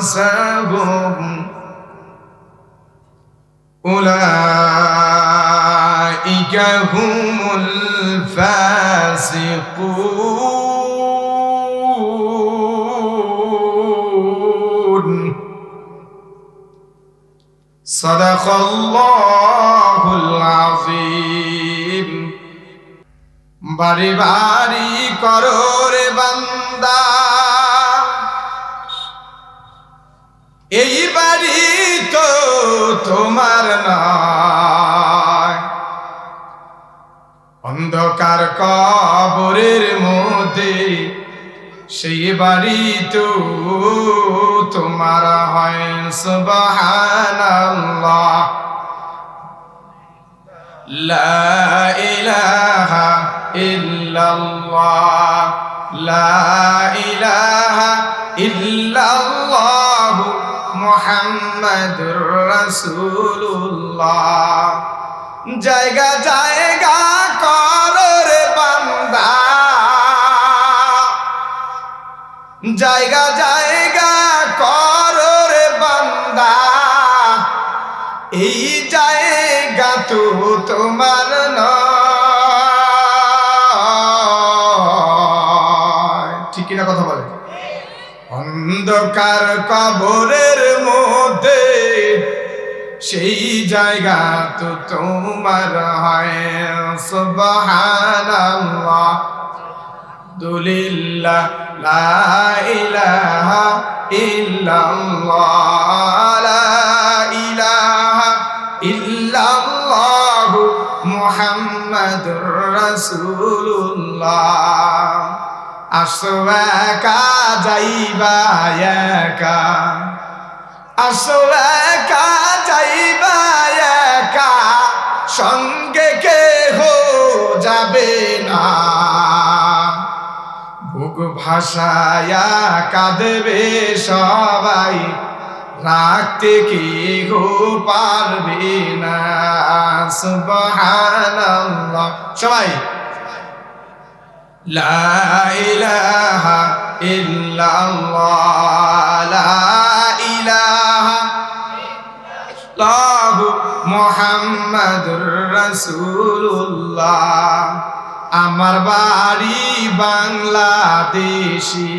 أنفسهم أولئك هم الفاسقون صدق الله العظيم বাড়ি বাড়ি করো রে বান্দা এই বাড়ি তো তোমার অন্ধকার কবরের মধ্যে সেই বাড়ি তো তোমার হয়, সুবহানাল্লাহ। লা ইলাহা ইল্লাল্লাহ। লা ইলাহা মুহাম্মাদুর রাসূলুল্লাহ। জায়গা জায়গা করর বান্দা। জায়গা জায়গা করর বান্দা। এই জায়গা তো তোমার ঠিক কিনা কথা বলে অন্ধকার কবরের মধ্যে, সেই জায়গা তো তোমার হয়। সুবহানাল্লাহ, দুলিল্লাহ, লা ইলাহা ইল্লাল্লাহ, লা ইলাহা ইল্লাল্লাহ মুহাম্মাদুর রাসূলুল্লাহ। আসো একা, যাইবা একা। আসো একা যাইবা একা, সঙ্গে কেহ যাবে না। বুক ভাষায়া কাঁদবে সবাই, রাখতে কি গো পারবে না। সুবহানাল্লাহ। সবাই। লা ইলাহা ইল্লাল্লাহ। লা ইল্লাল্লাহ মুহাম্মাদুর রাসূলুল্লাহ। আমার বাড়ি বাংলাদেশি।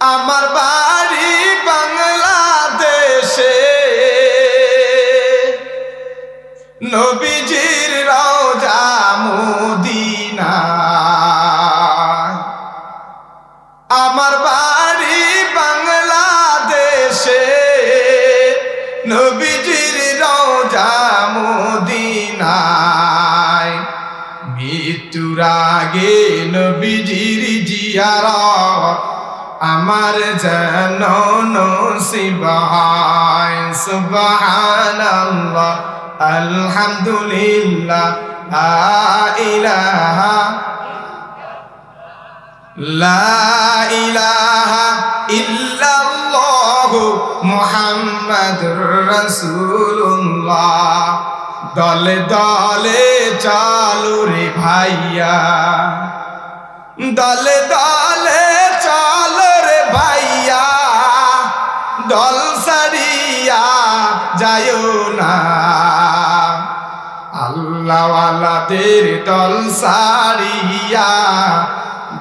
আমার বাড়ি বাংলাদেশে। নবীজির রওজা মদিনা মৃত্যুর আগে নবীজির জিয়ারত আমার যেন নসিব হয় সুবহানাল্লাহ, আলহামদুলিল্লাহ ইলাহা লা ইলাহা ইল্লাল্লাহ মুহাম্মাদুর রাসূলুল্লাহ। দলে দলে চালু রে ভাইয়া। দলে দলে চল রে ভাইয়া। দল সারিয়া যায় না। আল্লাহওয়ালাদের দল সারিয়া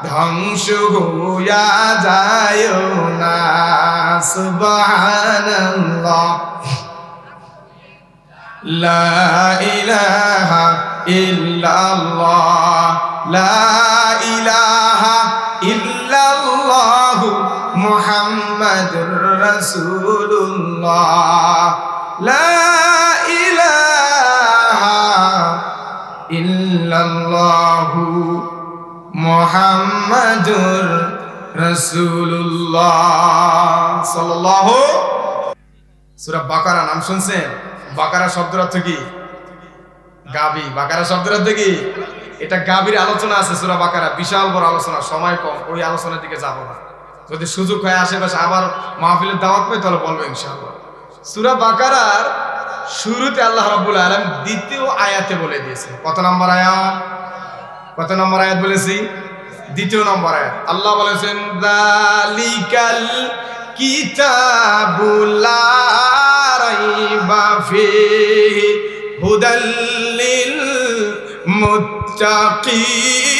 ধ্বংস হইয়া যায় না। সুবহানাল্লাহ। লা ইলাহা ইল্লাল্লাহ, লা ইলাহা ইল্লাল্লাহ মুহাম্মাদুর রাসূলুল্লাহ, লা ইলাহা ইল্লাল্লাহ মুহাম্মাদুর রাসূলুল্লাহ। সাল্লাল্লাহু সূরা বাকারা, নাম শুনছেন? বাকারা শব্দের অর্থ কি? গাবি। বাকারা শব্দের অর্থ কি? এটা গাবির আলোচনা আছে, সুরা বাকারা। বিশাল বড় আলোচনা, সময় কম, ওই আলোচনার দিকে যাব না। যদি সুযোগ হয় আশেপাশে আবার মাহফিলের দাওয়াত পাই, তাহলে বলব ইনশাআল্লাহ। সুরা বাকারার শুরুতে আল্লাহ রাব্বুল আলামিন দ্বিতীয় আয়াতে বলে দিয়েছে কত নম্বর আয়াত? কত নম্বর আয়াত বলেছি? দ্বিতীয় নম্বর আয়াত। আল্লাহ বলেছেন, দালিকাল কিতাবুল ফিহি হুদাল লিল মুত্তাকিন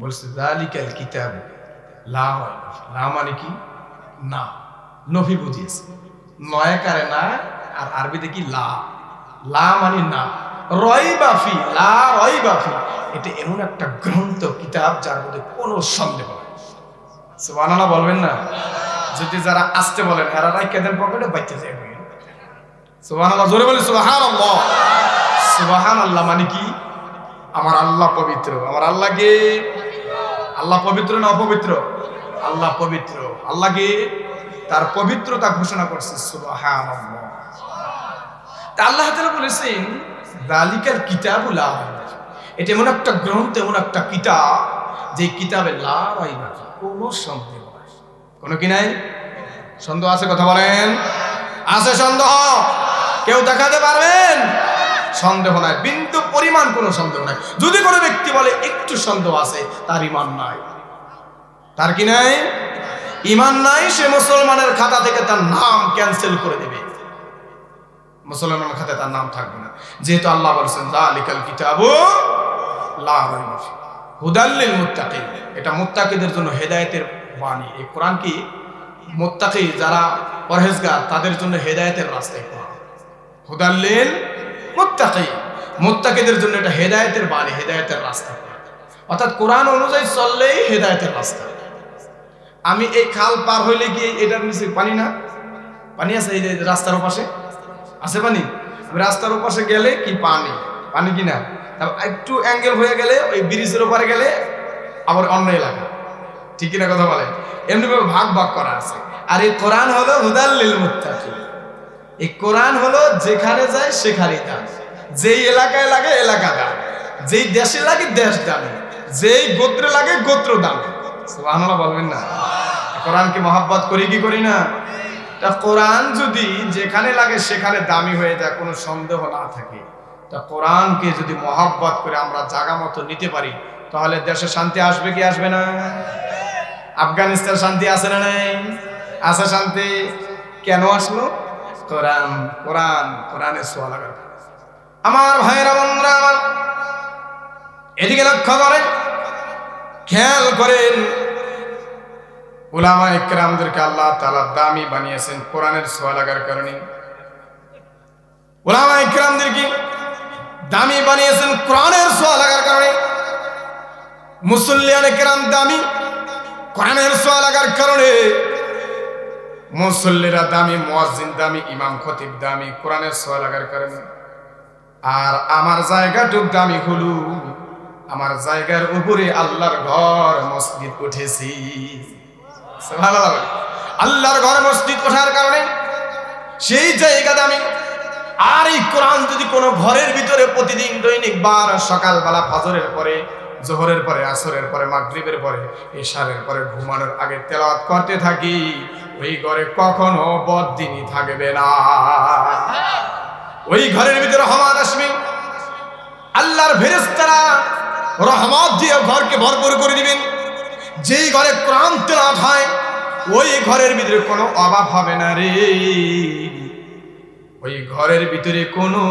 বলছে দালিকাল কিতাব লা। লা মানে কি? না। নফি বুঝিয়েছে। নয়কারে না, আর আরবিতে কি লা? লা মানে না। রয়বাফি লা রয়বাফি এটা এমন একটা গ্রন্থ, কিতাব, যার মধ্যে কোনো সন্দেহ নেই। সুবহানাল্লাহ বলবেন না? যদি যারা আসতে বলেন, এরা রাইখা দেন পকেটে বাইতে যায় সুবহানাল্লাহ, জোরে বলে সুবহানাল্লাহ। সুবহানাল্লাহ মানে কি? আমার আল্লাহ পবিত্র। আমার আল্লাহকে আল্লাহ পবিত্র না অপবিত্র? আল্লাহ পবিত্র। আল্লাহকে তার পবিত্রতা ঘোষণা করছে, সুবহানাল্লাহ। আল্লাহ তাআলা বলেছেন দালিকাল কিতাবুল লা এটা এমন একটা গ্রন্থ, এমন একটা কিতাব, যে কিতাবে লা। কোনো সন্দেহ কোনো কি নাই? সন্দেহ আছে কথা বলেন? আছে সন্দেহ। কেউ দেখাতে পারবেন? সন্দেহ নাই। বিন্দু পরিমাণ কোনো সন্দেহ নাই। যদি কোনো ব্যক্তি বলে একটু সন্দেহ আছে, তার ইমান নাই। তার কি নাই? ইমান নাই, সে মুসলমানের খাতা থেকে তার নাম ক্যান্সেল করে দেবে। মুসলমানের খাতে তার নাম থাকবে না। যেহেতু আল্লাহ বলেছেন হুদাল্লিল মুত্তাকিন। এটা মুত্তাকিদের জন্য হেদায়েতের বাণী। এই কোরআন কি? মুত্তাকি যারা পরহেজগার, তাদের জন্য হেদায়েতের রাস্তায় কোরআন। হুদাল্লিল মুত্তাকি মুত্তাকিদের জন্য এটা হেদায়তের বাণী, হেদায়তের রাস্তা। অর্থাৎ কোরআন অনুযায়ী চললেই হেদায়েতের রাস্তা। আমি এই খাল পার হইলে গিয়ে এটার নিচে পানি না? পানি আছে এই রাস্তার ওপাশে? আছে পানি? রাস্তার ওপাশে গেলে কি পানি? পানি কি না একটু অ্যাঙ্গেল হয়ে গেলে ওই ব্রিজের ওপারে গেলে আবার অন্য এলাকা। ঠিক কিনা কথা বলে? এমনি ভাবে ভাগ ভাগ করা আছে। আর এই কোরআন হলো হুদাল্লিল মুত্তাকি এই কোরআন হলো যেখানে যায় সেখানে দাম যেই এলাকায় লাগে এলাকা দাম যেই দেশে লাগে দেশ দামে যেই গোত্রে লাগে গোত্র সুবহানাল্লাহ বলবেন না। কোরআনকে মহাব্বত করি কি করি না? তা কোরআন যদি যেখানে লাগে সেখানে দামি হয়ে যায়, কোনো সন্দেহ না থাকে। তা কোরআনকে যদি মহাব্বত করে আমরা জাগা মতো নিতে পারি, তাহলে দেশে শান্তি আসবে কি আসবে না? আফগানিস্তান শান্তি আছে না নাই? আছে শান্তি। কেন আসলো? কোরআন কোরআন, কোরআনের সোয়া আমার ভাইয়েরা, বন্ধুরা, আমার। এদিকে লক্ষ্য করেন। খেয়াল করেন ওলামা ইকরামদেরকে আল্লাহ তালা দামি বানিয়েছেন কোরআনের সোয়া লাগার কারণে। ওলামা ইকরামদেরকে দামি বানিয়েছেন কোরআনের সোয়া লাগার কারণে। মুসল্লিয়ান ইকরাম দামি কোরআনের সোয়া লাগার কারণে। মুসল্লিরা দামি, মুয়াজ্জিন দামি, ইমাম খতিব দামি কোরআনের সোয়া লাগার কারণে। আর আমার জায়গাটুক দামি হলু, আমার জায়গার উপরে আল্লাহর ঘর, মসজিদ উঠেছি। আল্লাহর ঘর মসজিদ ওঠার কারণে? সেই জায়গা দামি আর এই কোরআন যদি কোনো ঘরের ভিতরে প্রতিদিন দৈনিক বার সকালবেলা ফজরের পরে, জোহরের পরে, আসরের পরে, মাগরিবের পরে, এশারের পরে, ঘুমানোর আগে তেলাওয়াত করতে থাকি, ওই ঘরে কখনো বদিনই থাকবে না। ওই ঘরের ভিতরে রহমান আসবে। আল্লাহর ফেরেশতারা রহমত দিয়ে ঘরকে ভরপুর করে দিবেন। যেই ঘরে কোরআন তেলাওয়াত হয়, ওই ঘরের ভিতরে কোনো অভাব হবে না রে। ওই ঘরের ভিতরে কোনো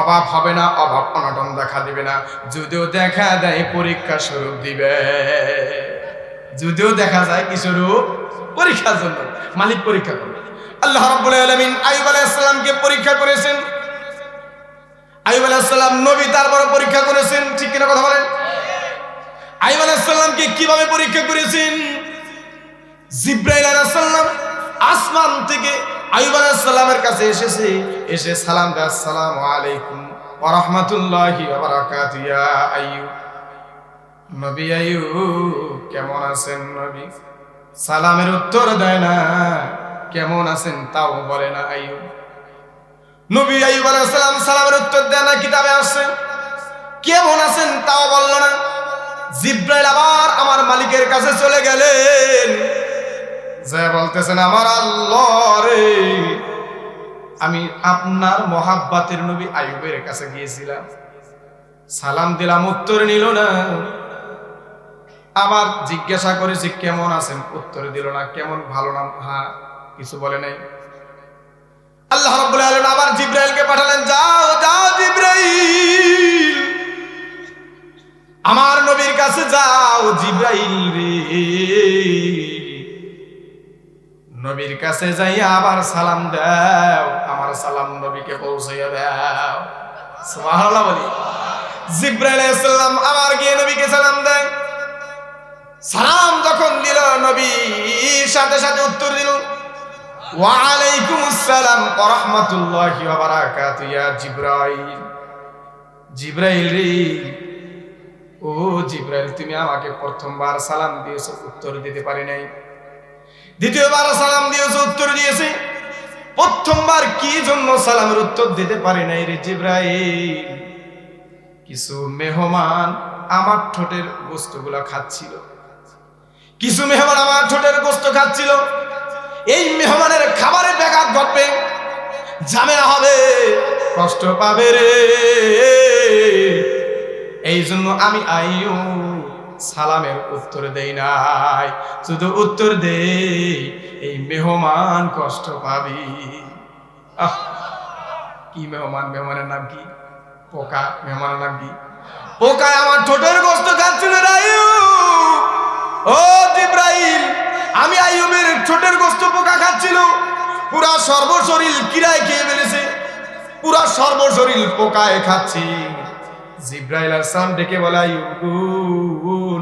অভাব হবে না, অভাব অনটন দেখা দিবে না। যদিও দেখা দেয় পরীক্ষা স্বরূপ দিবে। যদিও দেখা যায় কি স্বরূপ? পরীক্ষার জন্য। মালিক পরীক্ষা করবে। আল্লাহ রাব্বুল আলামিন আইয়ুব আলাইহিস পরীক্ষা করেছেন। আইয়ুব আলাইহিস সালাম নবী তারপরে পরীক্ষা করেছেন। ঠিক কিনা কথা বলেন? আইয়ুব আলাইহিস সালামকে কীভাবে পরীক্ষা করেছেন? জিব্রাইল আলাইহিস সালাম আসমান থেকে আইয়ুব আলাইহিস সালামের কাছে এসেছে। এসে সালাম আসসালামু আলাইকুম ওয়া রাহমাতুল্লাহি ওয়া বারাকাতুহু ইয়া আইয়ুব নবী আইয়ুব, কেমন আছেন নবী? সালামের উত্তর দেয় না, কেমন আছেন? তাও বলে না আইয়ুব। নবী আইয়ুব আলাইহিস সালাম সালামের উত্তর দেয় না, কিতাবে আসছে? কেমন আছেন? তাও বলল না। জিব্রাইল আবার আমার মালিকের কাছে চলে গেলেন। যে বলতেছেন, আমার আল্লাহ রে, আমি আপনার মহাব্বাতের নবী আয়ুবের কাছে গিয়েছিলাম। সালাম দিলাম, উত্তর নিল না। আবার জিজ্ঞাসা করেছি, কেমন আছেন? উত্তর দিল না, কেমন ভালো না হ্যাঁ কিছু বলে নাই। আল্লাহ রাব্বুল আলামিন আবার জিব্রাইলকে পাঠালেন, যাও যাও জিব্রাইল, আমার কাছে যাও, জিব্রাইল রে। নবীর কাছে যাই আবার সালাম দাও, আমার সালাম নবীকে পৌঁছাইয়া দাও। সুবহানাল্লাহ বলি। জিব্রাইল আলাইহিস সালাম আবার গিয়ে নবীকে সালাম দেয়। সালাম যখন দিল, নবী সাথে সাথে উত্তর দিল ওয়ালাইকুম আসসালাম ওয়া রাহমাতুল্লাহি ওয়া বারাকাতুহু ইয়া জিব্রাইল। জিব্রাইল রে ও জিব্রাইল, তুমি আমাকে প্রথমবার সালাম দিয়েছ, উত্তর দিতে পারি নাই। দ্বিতীয়বার সালাম দিয়েছ, উত্তর দিয়েছি। প্রথমবার কি জন্য সালামের উত্তর দিতে পারি নাই রে জিব্রাইল? কিছু মেহমান আমার ঠোঁটের গোস্তগুলা খাচ্ছিল। কিছু মেহমান আমার ঠোঁটের গোস্ত খাচ্ছিল। এই মেহমানের খাবারে ব্যাঘাত ঘটবে, ঝামেলা হবে, কষ্ট পাবে রে। এই জন্য আমি আইও সালামের উত্তর দেই নাই। শুধু উত্তর দেই, এই মেহমান কষ্ট পাবি। আহ, কি মেহমান? মেহমানের নাম কি? পোকা। মেহমানের নাম কি? পোকায় আমার ঠোঁটের গোস্ত খাচ্ছিল রায়ু ও জিব্রাইল, আমি আইয়ুবের ঠোঁটের গোস্ত পোকা খাচ্ছিল। পুরা সর্বশরীর কিরায় খেয়ে ফেলেছে। পুরা সর্বশরীর পোকায় খাচ্ছি। জিব্রাইল আসলাম ডেকে বলে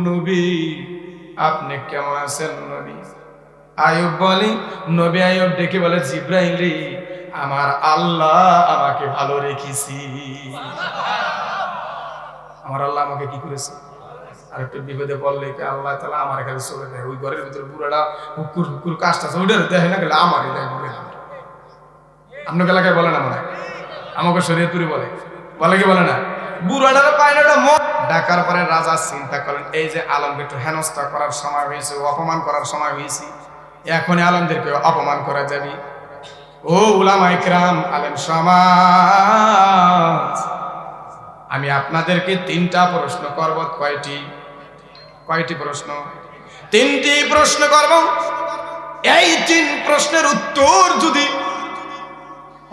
নবী, আপনি কেমন আছেন নবী? আয়ুব বলে, নবী আয়ুব ডেকে বলে, জিব্রাইল রে, আমার আল্লাহ আমাকে ভালো রেখেছি। আমার আল্লাহ আমাকে কি করেছে? আর একটু বিপদে পড়লে কি আল্লাহ তালা আমার কাছে চলে দেয়? ওই ঘরের ভিতরে বুড়াটা হুকুর হুকুর কাজটা ওইটা দেখে না গেলে আমারই দেয় বুড়ে আপনার এলাকায় বলে না মনে। আমাকে শরীয়তপুরি বলে। বলে কি বলে না? বুড়াটার পায় না, ওটা মত ডাকার পরে রাজা চিন্তা করেন, এই যে আলমকে একটু হেনস্থা করার সময় হয়েছে অপমান করার সময় হয়েছে এখন আলমদেরকে অপমান করা যাবে। ও উলামা ইকরাম, আলেম সমাজ, আমি আপনাদেরকে তিনটা প্রশ্ন করব, কয়টি? কয়টি প্রশ্ন? তিনটি প্রশ্ন করব। এই তিন প্রশ্নের উত্তর যদি,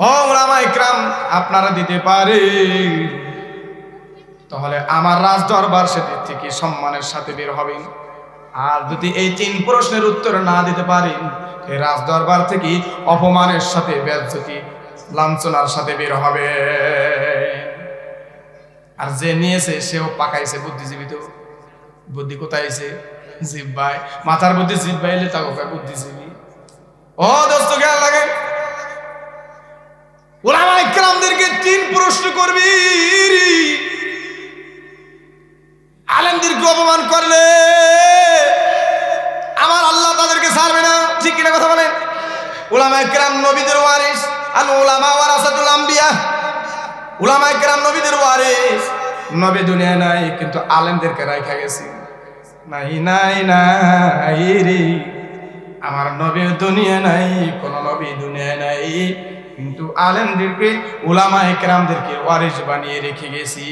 ও উলামা ইকরাম, আপনারা দিতে পারে তাহলে আমার রাজ দরবার সেদিক থেকে সম্মানের সাথে বের হবেন। আর যদি এই তিন প্রশ্নের উত্তর না দিতে পারেন, এই রাজ দরবার থেকে অপমানের সাথে, বেজ্জতি, লাঞ্ছনার সাথে বের হবে। আর যে নিয়েছে, সেও পাকাইছে বুদ্ধিজীবী তো। বুদ্ধি কোথায় জিব্বাই মাথার বুদ্ধি জিব্বাই এলে তা কোথায় বুদ্ধিজীবী। ও দোস্ত, খেয়াল লাগে ওলামা ইকরামদেরকে তিন প্রশ্ন করবি। আলেমদেরকে অপমান করলে আমার আল্লাহ তাদেরকে ছাড়বে না। ঠিক কিনা কথা বলেন? ওলামা ইকরাম নবীদের ওয়ারিস আল ওলামা ওয়ারাসাতুল আম্বিয়া। উলামা ইকরাম নবীদের ওয়ারিস। নবী দুনিয়া নাই, কিন্তু আলেমদেরকে রাখা গেছে। নাই নাই নাই রে। আমার নবী দুনিয়া নাই, কোন নবী দুনিয়া নাই। কিন্তু আলেমদেরকে উলামা ইকরামদেরকে ওয়ারিস বানিয়ে রেখে গেছি।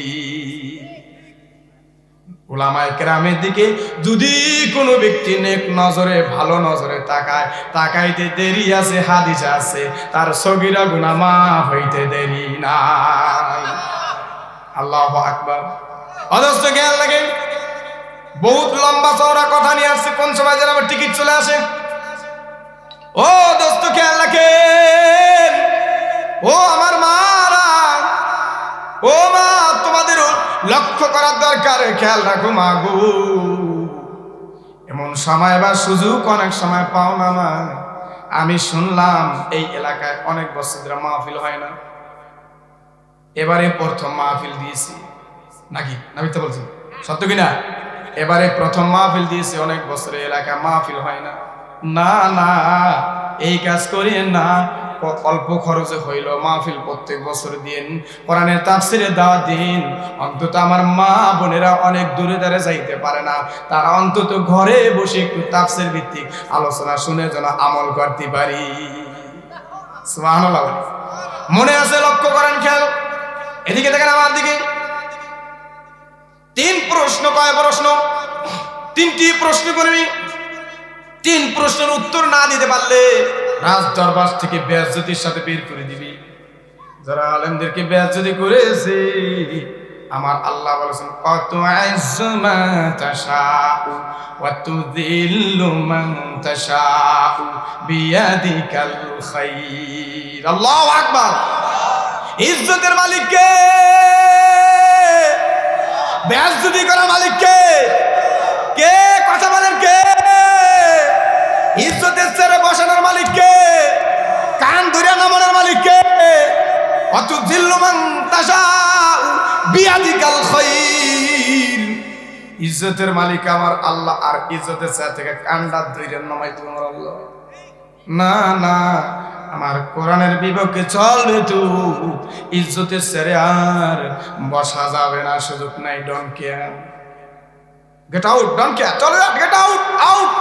ওলামায় কেরামের দিকে যদি কোনো ব্যক্তি নেক নজরে, ভালো নজরে তাকায়, তাকাইতে দেরি আছে, হাদিস আছে, তার সগিরা গুনা মা হইতে দেরি নাই। আল্লাহ আকবার। অদস্ত জ্ঞান লাগে, বহুত লম্বা চওড়া কথা নিয়ে আসছে, কোন সময় যেন আবার টিকিট চলে আসে। ও দোস্ত খেয়াল রাখে ও আমার মারা, ও মা, তোমাদের লক্ষ্য করার দরকার, খেয়াল রাখো মাগু। এমন সময় বা সুযোগ অনেক সময় পাও না মা। আমি শুনলাম এই এলাকায় অনেক বছর মাহফিল হয় না। এবারে প্রথম মাহফিল দিয়েছি। নাকি? না মিথ্যা বলছি। সত্য কিনা এবারে প্রথম মাহফিল দিয়েছি, অনেক বছরে এলাকায় মাহফিল হয় না। না না, এই কাজ করিয়েন না। অল্প খরচে হইল মাহফিল প্রত্যেক বছর দিন। কোরআনের তাফসিরে দাওয়াত দিন। অন্তত আমার মা বোনেরা অনেক দূরে দাঁড়ে যাইতে পারে না। তারা অন্তত ঘরে বসে একটু তাফসির ভিত্তিক আলোচনা শুনে যেন আমল করতে পারি। মনে আছে লক্ষ্য করেন খেয়াল? এদিকে দেখেন আমার দিকে। তিন প্রশ্ন, কয় প্রশ্ন? তিনটি প্রশ্ন করবি তিন প্রশ্নের উত্তর না দিতে পারলে রাজ দরবার থেকে বেয়াজ্জতির সাথে বের করে দিবি। যারা আলেমদেরকে বেয়াজ্জতি করেছে, আমার আল্লাহ বলেছেন, কত ইজ্জতের মালিক কে? বেয়াজ্জতি করা মালিক কে? কে? কথা বলেন কে? ইজ্জতের কে কান ধরে নামানোর মালিক কে অত জিল্লুমান তাসা বিয়াদিকাল খাইর। ইজ্জতের মালিক আমার আল্লাহ, আর ইজ্জতের চেয়ার থেকে কান্ডা ধরে নামাই তোমার আল্লাহ। না না, আমার কোরআনের বিপক্ষে চলবে তু। ইজ্জতের সেরে আর বসা যাবে না, সুযোগ নাই don't care get out don't care চলো গেট আউট আউট